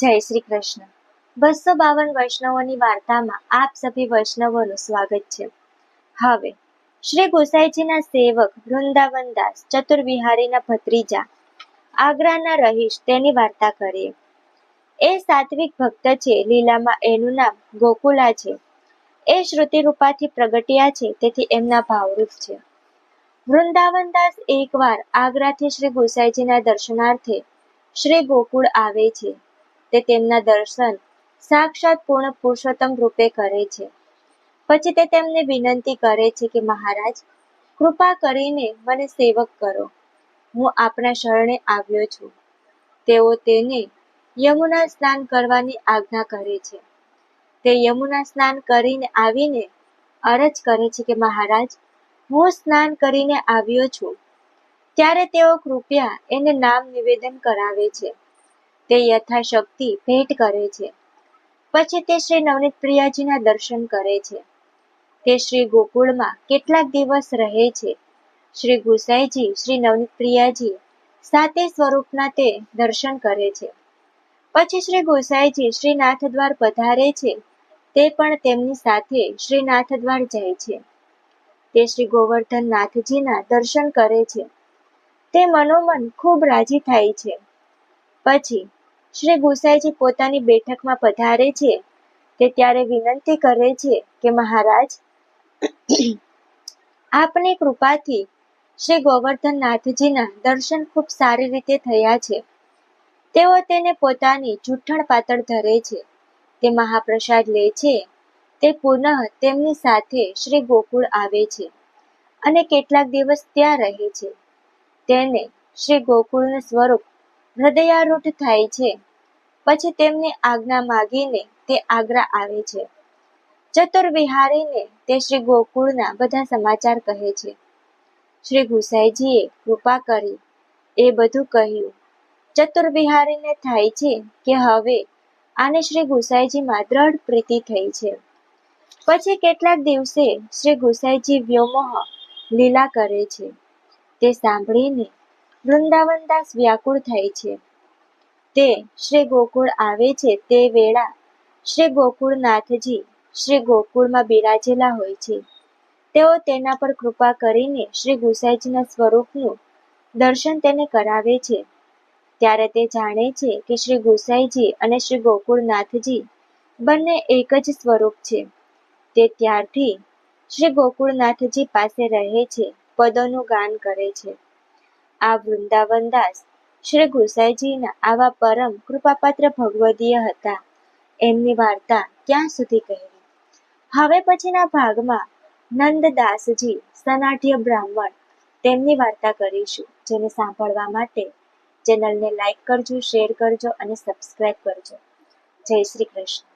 જય શ્રી કૃષ્ણ. બસો બાવન વૈષ્ણવોની વાર્તામાં આપ સભી વૈષ્ણવોનું સ્વાગત છે. હવે, શ્રી ગોસાઈજીના સેવક વૃંદાવનદાસ ચતુર્વિહારીના ભત્રીજા આગ્રાના રહીશ તેની વાર્તા કરીએ. એ સાત્વિક ભક્ત છે, લીલામાં એનું નામ ગોકુલા છે. એ શ્રુતિરૂપાથી પ્રગટ્યા છે, તેથી એમના ભાવરૂપ છે. વૃંદાવનદાસ એકવાર આગ્રાથી શ્રી ગોસાઈજીના દર્શનાર્થે શ્રી ગોકુળ આવે છે. તે તેમના દર્શન સાક્ષાત પૂર્ણ પુરુષોત્તમ રૂપે કરે છે. પછી તે તેમને વિનંતી કરે છે કે, મહારાજ, કૃપા કરીને મને સેવક કરો. હું આપના શરણે આવ્યો છું. તેઓ તેને યમુના સ્નાન કરવાની આજ્ઞા કરે છે. તે યમુના સ્નાન કરીને આવીને અરજ કરે છે કે, મહારાજ, હું સ્નાન કરીને આવ્યો છું. ત્યારે તેઓ કૃપયા એને નામ નિવેદન કરાવે છે. તે યથાશક્તિ ભેટ કરે છે. પછી તે શ્રી નવનીત પ્રિયાજીના દર્શન કરે છે. તે શ્રી ગોકુળમાં કેટલાક દિવસ રહે છે. શ્રી ગુસાઈજી, શ્રી નવનીત પ્રિયાજી સાતે સ્વરૂપના તે દર્શન કરે છે. પછી શ્રી ગોસાઈજી શ્રી નાથદ્વાર પધારે છે. તે પણ તેમની સાથે શ્રી નાથદ્વાર જાય છે. તે શ્રી ગોવર્ધન નાથજીના દર્શન કરે છે. તે મનોમન ખૂબ રાજી થાય છે. પછી શ્રી ગુસાઈજી પોતાની બેઠકમાં પધારે છે તે ત્યારે વિનંતી કરે છે કે મહારાજ, આપની કૃપાથી શ્રી ગોવર્ધન નાથજીના દર્શન ખૂબ સારી રીતે થયા છે. તેઓ તેને પોતાની જૂઠણ પાતળ ધરે છે. તે મહાપ્રસાદ લે છે. તે પુનઃ તેમની સાથે શ્રી ગોકુળ આવે છે અને કેટલાક દિવસ ત્યાં રહે છે. તેને શ્રી ગોકુળનું સ્વરૂપ હૃદયારૂઢ થાય છે. પછી તેમની આજ્ઞા માગીને તે આગ્રા આવે છે. ચતુર્વિહારીને તે શ્રી ગોકુળના બધા સમાચાર કહે છે. શ્રી ગુસાઈજીએ કૃપા કરી એ બધું કહ્યું. ચતુર્વિહારીને થાય છે કે હવે આને શ્રી ગુસાઈજીમાં દ્રઢ પ્રીતિ થઈ છે. પછી કેટલાક દિવસે શ્રી ગુસાઈજી વ્યોમોહ લીલા કરે છે. તે સાંભળીને વૃંદાવનદાસ વ્યાકુળ થાય છે. તે શ્રી ગોકુળ આવે છે તે વેળા શ્રી ગોકુળનાથજી શ્રી ગોકુળમાં બિરાજેલા હોય છે. તેઓ તેના પર કૃપા કરીને શ્રી ગુસાઈજીના સ્વરૂપનું દર્શન તેને કરાવે છે. ત્યારે તે જાણે છે કે શ્રી ગુસાઈજી અને શ્રી ગોકુળનાથજી બંને એક જ સ્વરૂપ છે. તે ત્યારથી શ્રી ગોકુળનાથજી પાસે રહે છે, પદોનું ગાન કરે છે. આ વૃંદાવનદાસ શ્રી ગુસાઈજીના આવા પરમ કૃપાપાત્ર ભગવદીય હતા. એમની વાર્તા ત્યાં સુધી કહેવી? હવે પછીના ભાગમાં નંદદાસજી સનાઠ્ય બ્રાહ્મણ, તેમની વાર્તા કરીશું, જેને સાંભળવા માટે ચેનલને લાઈક કરજો, શેર કરજો અને સબસ્ક્રાઈબ કરજો. જય શ્રી કૃષ્ણ.